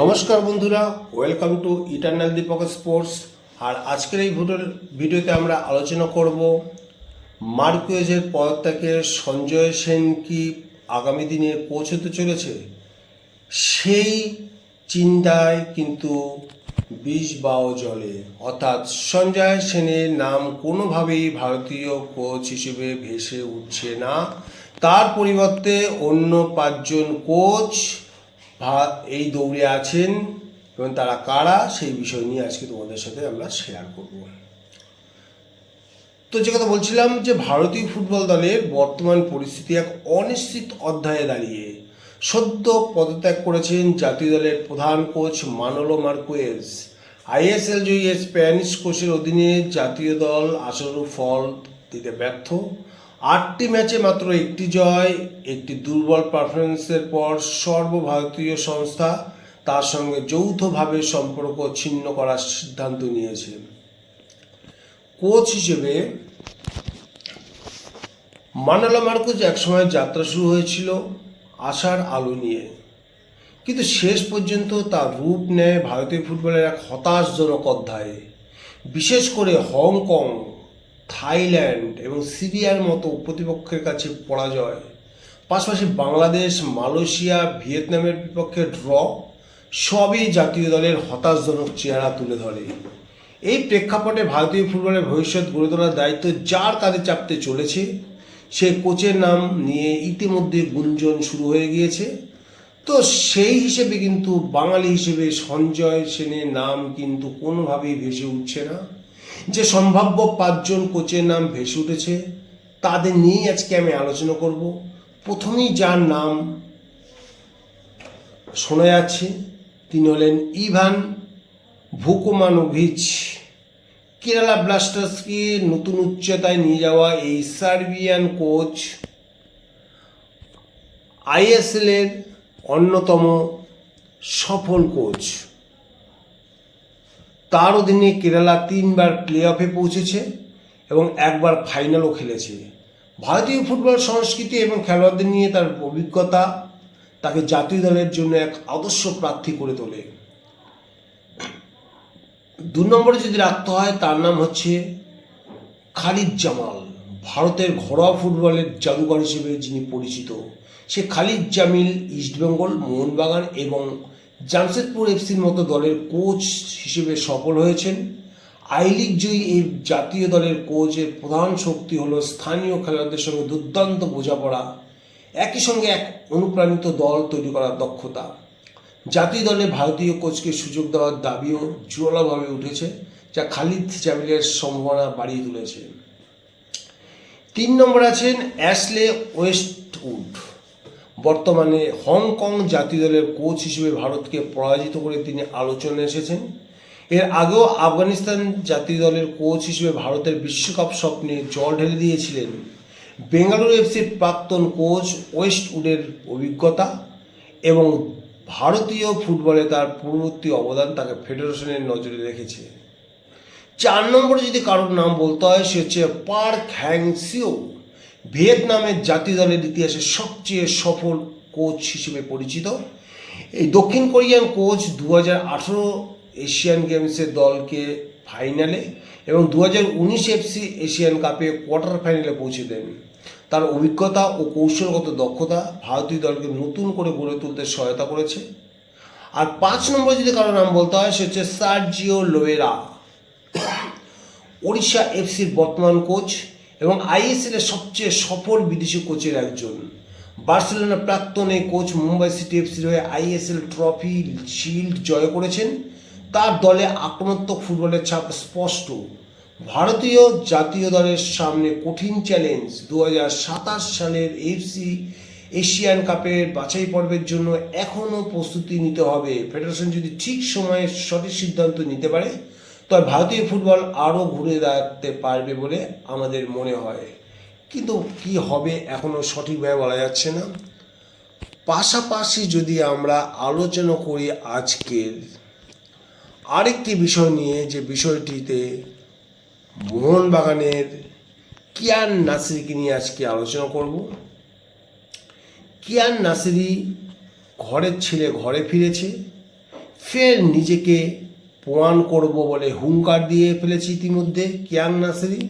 নমস্কার বন্ধুরা welcome to eternal Deepak sports আর আজকের এই ভিডিওতে আমরা আলোচনা করব মার্কুয়েজের পদত্যাগে সঞ্জয় সেন কি আগামী দিনে পৌঁছতে চলেছে? সেই চিন্তায় কিন্তু বিষ বাও জলে। অর্থাৎ সঞ্জয় সেনের নাম কোনোভাবেই ভারতীয় কোচ হিসেবে ভেসে উঠছে না। তার পরিবর্তে অন্য পাঁচজন কোচ এই দৌড়ে আছেন এবং তারা কারা সেই বিষয় নিয়ে আজকে তোমাদের সাথে আমরা শেয়ার করব। তো যে কথা বলছিলাম যে ভারতীয় ফুটবল দলের বর্তমান পরিস্থিতি এক অনিশ্চিত অধ্যায়ে দাঁড়িয়ে। সদ্য পদত্যাগ করেছেন জাতীয় দলের প্রধান কোচ মানোলো মার্কুয়েজ। আইএসএল জয়ী স্প্যানিশ কোচের অধীনে জাতীয় দল আশানুরূপ ফল দিতে ব্যর্থ। আটটি ম্যাচে মাত্র একটি জয়, একটি দুর্বল পারফরমেন্সের পর সর্বভারতীয় সংস্থা তার সঙ্গে যৌথভাবে সম্পর্ক ছিন্ন করার সিদ্ধান্ত নিয়েছে। কোচ হিসেবে মানালা মার্কুজ একসময় যাত্রা শুরু হয়েছিল আশার আলো নিয়ে। কিন্তু শেষ পর্যন্ত তার রূপ নেয় ভারতীয় ফুটবলের এক হতাশজনক অধ্যায়ে। বিশেষ করে হংকং থাইল্যান্ড এবং সিরিয়ার মতো প্রতিপক্ষের কাছে পরাজয়। পাশাপাশি বাংলাদেশ, মালয়েশিয়া, ভিয়েতনামের বিপক্ষে ড্র সবই জাতীয় দলের হতাশজনক চেহারা তুলে ধরে। এই প্রেক্ষাপটে ভারতীয় ফুটবলের ভবিষ্যৎ গড়ে তোলার দায়িত্ব যার কাঁধে চাপতে চলেছে, সে কোচের নাম নিয়ে ইতিমধ্যে গুঞ্জন শুরু হয়ে গিয়েছে। তো সেই হিসেবে কিন্তু বাঙালি হিসেবে সঞ্জয় সেনের নাম কিন্তু কোনোভাবেই ভেসে উঠছে না। যে সম্ভাব্য পাঁচজন কোচের নাম ভেসে উঠেছে, তাদের নিয়েই আজকে আমি আলোচনা করব। প্রথমেই যার নাম শোনা যাচ্ছে, তিনি হলেন ইভান ভুকোমানোভিচ। কেরালা ব্লাস্টার্সকে নতুন উচ্চতায় নিয়ে যাওয়া এই সার্বিয়ান কোচ আইএসএল এর অন্যতম সফল কোচ। তার অধীনে কেরালা তিনবার প্লে অফে পৌঁছেছে এবং একবার ফাইনালও খেলেছে। ভারতীয় ফুটবল সংস্কৃতি এবং খেলোয়াড়দের নিয়ে তার অভিজ্ঞতা তাকে জাতীয় দলের জন্য এক আদর্শ প্রার্থী করে তোলে। দু নম্বরে যদি রাখতে হয়, তার নাম হচ্ছে খালিদ জামাল, ভারতের ঘরোয়া ফুটবলের জাদুঘর হিসেবে যিনি পরিচিত। সে খালিদ জামিল, ইস্টবেঙ্গল, মোহনবাগান এবং জামশেদপুর এফসির মতো দলের কোচ হিসেবে সফল হয়েছেন। আই লিগ জয়ী এই জাতীয় দলের কোচের প্রধান শক্তি হলো স্থানীয় খেলোয়াড়দের সঙ্গে দুর্দান্ত বোঝাপড়া, একই সঙ্গে এক অনুপ্রাণিত দল তৈরি করার দক্ষতা। জাতীয় দলে ভারতীয় কোচকে সুযোগ দেওয়ার দাবিও জোরালোভাবে উঠেছে, যা খালিদ জামিলের সম্ভাবনা বাড়িয়ে তুলেছে। তিন নম্বর আছেন অ্যাশলে ওয়েস্টউড। বর্তমানে হংকং জাতীয় দলের কোচ হিসেবে ভারতকে পরাজিত করে তিনি আলোচনায় এসেছেন। এর আগেও আফগানিস্তান জাতীয় দলের কোচ হিসেবে ভারতের বিশ্বকাপ স্বপ্নে জল ঢেলে দিয়েছিলেন। বেঙ্গালুরু এফসির প্রাক্তন কোচ ওয়েস্টউডের অভিজ্ঞতা এবং ভারতীয় ফুটবলে তার পূর্ববর্তী অবদান তাকে ফেডারেশনের নজরে রেখেছে। চার নম্বরে যদি কারোর নাম বলতে হয়, সে হচ্ছে পার্ক হ্যাং সিও। ভিয়েতনামের জাতীয় দলের ইতিহাসে সবচেয়ে সফল কোচ হিসেবে পরিচিত। এই দক্ষিণ কোরিয়ান কোচ দু হাজার আঠেরো এশিয়ান গেমসের দলকে ফাইনালে এবং দু হাজার উনিশ এফসি এশিয়ান কাপে কোয়ার্টার ফাইনালে পৌঁছে দেন। তার অভিজ্ঞতা ও কৌশলগত দক্ষতা ভারতীয় দলকে নতুন করে গড়ে তুলতে সহায়তা করেছে। আর পাঁচ নম্বরে যদি কারও নাম বলতে হয়, সে হচ্ছে সার্জিও লোয়েরা। ওড়িশা এফসির বর্তমান কোচ এবং আইএসএল এর সবচেয়ে সফল বিদেশি কোচের একজন। বার্সেলোনা প্রাক্তন কোচ মুম্বাই সিটি এফসির হয়ে আইএসএল ট্রফি শিল্ড জয় করেছেন। তার দলে আক্রমণাত্মক ফুটবলের ছাপ স্পষ্ট। ভারতীয় জাতীয় দলের সামনে কঠিন চ্যালেঞ্জ দু হাজার সাতাশ সালের এফসি এশিয়ান কাপের বাছাই পর্বের জন্য এখনও প্রস্তুতি নিতে হবে। ফেডারেশন যদি ঠিক সময়ে সঠিক সিদ্ধান্ত নিতে পারে তবে ভারতীয় ফুটবল আরও ঘুরে দাঁড়াতে পারবে বলে আমাদের মনে হয়। কিন্তু কি হবে এখনও সঠিকভাবে বলা যাচ্ছে না। পাশাপাশি যদি আমরা আলোচনা করি আজকের আরেকটি বিষয় নিয়ে, যে বিষয়টিতে মোহনবাগানের কিয়ান নাসিরকে নিয়ে আজকে আলোচনা করব। কিয়ান নাসিরি ঘরের ছেলে ঘরে ফিরেছে। ফের নিজেকে প্রমাণ করব বলে হুঙ্কার দিয়ে ফেলেছে ইতিমধ্যে, কিয়াং নাসরি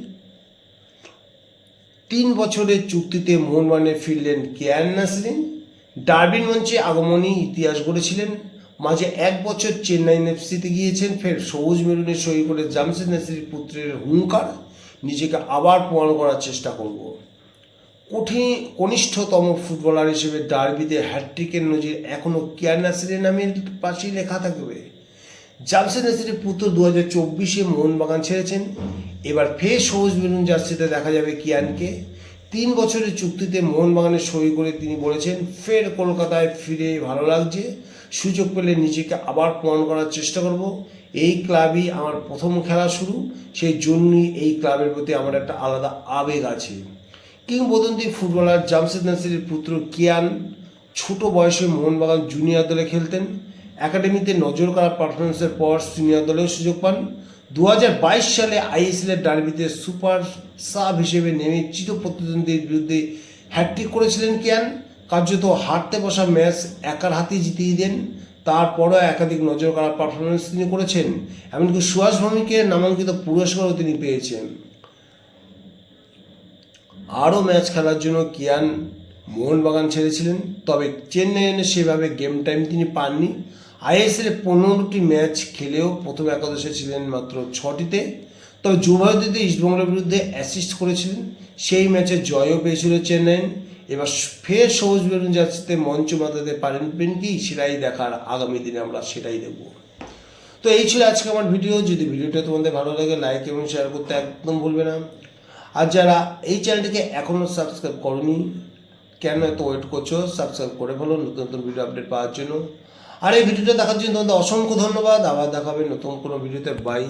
তিন বছরের চুক্তিতে মোহনবাগানে ফিরলেন কেয়ান নাসরিন ডার্বিন মঞ্চে আগমনী ইতিহাস গড়েছিলেন। মাঝে এক বছর চেন্নাই এফসিতে গিয়েছেন, ফের সবুজ মেরুনে সই করে জামশেদ নাসির পুত্রের হুঙ্কার নিজেকে আবার প্রমাণ করার চেষ্টা করব। কঠিন কনিষ্ঠতম ফুটবলার হিসেবে ডার্বিতে হ্যাট্রিকের নজির এখনও কেয়ার নাসিরের নামের পাশেই লেখা থাকবে। জামশেদ নাসিরের পুত্র দু হাজার চব্বিশে মোহনবাগান ছেড়েছেন। এবার ফের সবুজ বেলুন জার্সিতে দেখা যাবে কিয়ানকে। তিন বছরের চুক্তিতে মোহনবাগানে সই করে তিনি বলেছেন, ফের কলকাতায় ফিরে ভালো লাগছে। সুযোগ পেলে নিজেকে আবার প্রমাণ করার চেষ্টা করব। এই ক্লাবই আমার প্রথম খেলা শুরু। সেই জন্যই এই ক্লাবের প্রতি আমার একটা আলাদা আবেগ আছে। কিংবদন্তি ফুটবলার জামশেদ নাসিরের পুত্র কিয়ান ছোট বয়সে মোহনবাগান জুনিয়র দলে খেলতেন। একাডেমিতে নজর করা পারফরমেন্সের পর সিনিয়র দলেও সুযোগ পান। দু হাজার বাইশ সালে আইএসএলের ডার্বিতে সুপার সাব হিসেবে নেমে চির প্রতিদ্বন্দ্বীর বিরুদ্ধে হ্যাট্রিক করেছিলেন কিয়ান। কার্যত হারতে বসা ম্যাচ একার হাতে জিতিয়ে দেন। তারপরও একাধিক নজর করা পারফরমেন্স তিনি করেছেন। এমনকি সুভাষ ভৌমিকের নামাঙ্কিত পুরস্কারও তিনি পেয়েছেন। আরও ম্যাচ খেলার জন্য কিয়ান মোহনবাগান ছেড়েছিলেন, তবে চেন্নাই এনে সেভাবে গেম টাইম তিনি পাননি। আইএসএল পনেরোটি ম্যাচ খেলেও প্রথম একাদশে ছিলেন মাত্র ছটিতে। তবে যুবভারতীতে ইস্টবেঙ্গলের বিরুদ্ধে অ্যাসিস্ট করেছিলেন। সেই ম্যাচে জয়ও পেয়েছিল চেন্নাই। এবার ফের সবুজ বেলুন জার্সিতে মঞ্চ মাতাতে পারেন কি সেটাই দেখার আগামী দিনে আমরা সেটাই দেখব। তো এই ছিল আজকে আমার ভিডিও। যদি ভিডিওটা তোমাদের ভালো লাগে লাইক এবং শেয়ার করতে একদম ভুলবে না। আর যারা এই চ্যানেলটিকে এখনও সাবস্ক্রাইব করনি, কেন এত ওয়েট করছ? সাবস্ক্রাইব করে ফেলো, নতুন নতুন ভিডিও আপডেট পাওয়ার জন্য। আর এই ভিডিওটা দেখার জন্য তোমাদের অসংখ্য ধন্যবাদ। আবার দেখাবে নতুন কোনো ভিডিওতে। বাই